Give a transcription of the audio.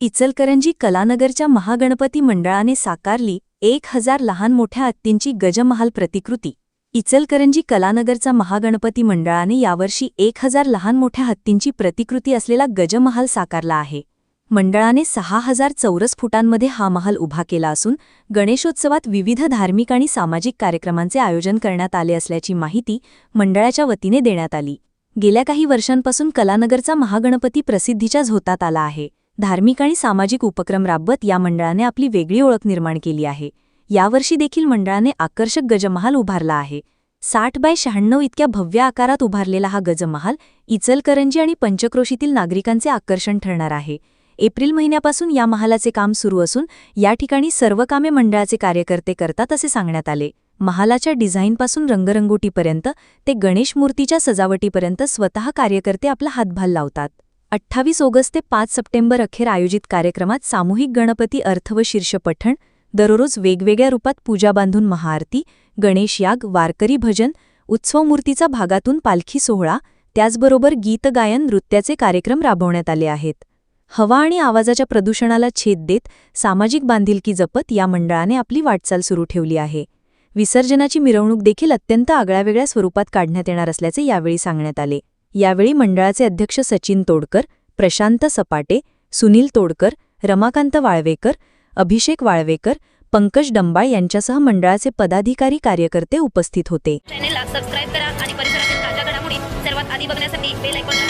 इचलकरंजी कलानगरच्या महागणपती मंडळाने साकारली एक हजार लहान मोठ्या हत्तींची गजमहाल प्रतिकृती. इचलकरंजी कलानगरचा महागणपती मंडळाने यावर्षी एक हजार लहान मोठ्या हत्तींची प्रतिकृती असलेला गजमहाल साकारला आहे. मंडळाने सहा हजार चौरस फुटांमध्ये हा महाल उभा केला असून गणेशोत्सवात विविध धार्मिक आणि सामाजिक कार्यक्रमांचे आयोजन करण्यात आले असल्याची माहिती मंडळाच्या वतीने देण्यात आली. गेल्या काही वर्षांपासून कलानगरचा महागणपती प्रसिद्धीच्या झोतात आला आहे. धार्मिक आणि सामाजिक उपक्रम राबवत या मंडळाने आपली वेगळी ओळख निर्माण केली आहे. यावर्षी देखील मंडळाने आकर्षक गजमहाल उभारला आहे. साठ बाय शहाण्णव इतक्या भव्य आकारात उभारलेला हा गजमहाल इचलकरंजी आणि पंचक्रोशीतील नागरिकांचे आकर्षण ठरणार आहे. एप्रिल महिन्यापासून या महालाचे काम सुरू असून या ठिकाणी सर्व कामे मंडळाचे कार्यकर्ते करतात असे सांगण्यात आले. महालाच्या डिझाईनपासून रंगरंगोटीपर्यंत ते गणेश मूर्तीच्या सजावटीपर्यंत स्वतः कार्यकर्ते आपला हातभाल लावतात. अठ्ठावीस ऑगस्ट ते पाच सप्टेंबर अखेर आयोजित कार्यक्रमात सामूहिक गणपती अर्थ व शीर्षपठण दररोज वेगवेगळ्या रूपात पूजा बांधून महाआरती गणेश याग वारकरी भजन उत्सव मूर्तीचा भागातून पालखी सोहळा त्याचबरोबर गीतगायन नृत्याचे कार्यक्रम राबवण्यात आले आहेत. हवा आणि आवाजाच्या प्रदूषणाला छेद देत सामाजिक बांधिलकी जपत या मंडळाने आपली वाटचाल सुरू ठेवली आहे. विसर्जनाची मिरवणूक देखील अत्यंत आगळ्यावेगळ्या स्वरूपात काढण्यात येणार असल्याचे यावेळी सांगण्यात आले. यावेळी मंडळाचे अध्यक्ष सचिन तोडकर प्रशांत सपाटे सुनील तोडकर रमाकांत वाळवेकर अभिषेक वाळवेकर पंकज डंबाळ यांच्यासह मंडळाचे पदाधिकारी कार्यकर्ते उपस्थित होते. चॅनेलला सबस्क्राईब करा आणि परिसरातील ताज्या घडामोडी सर्वात आधी बघण्यासाठी बेल आयकॉनला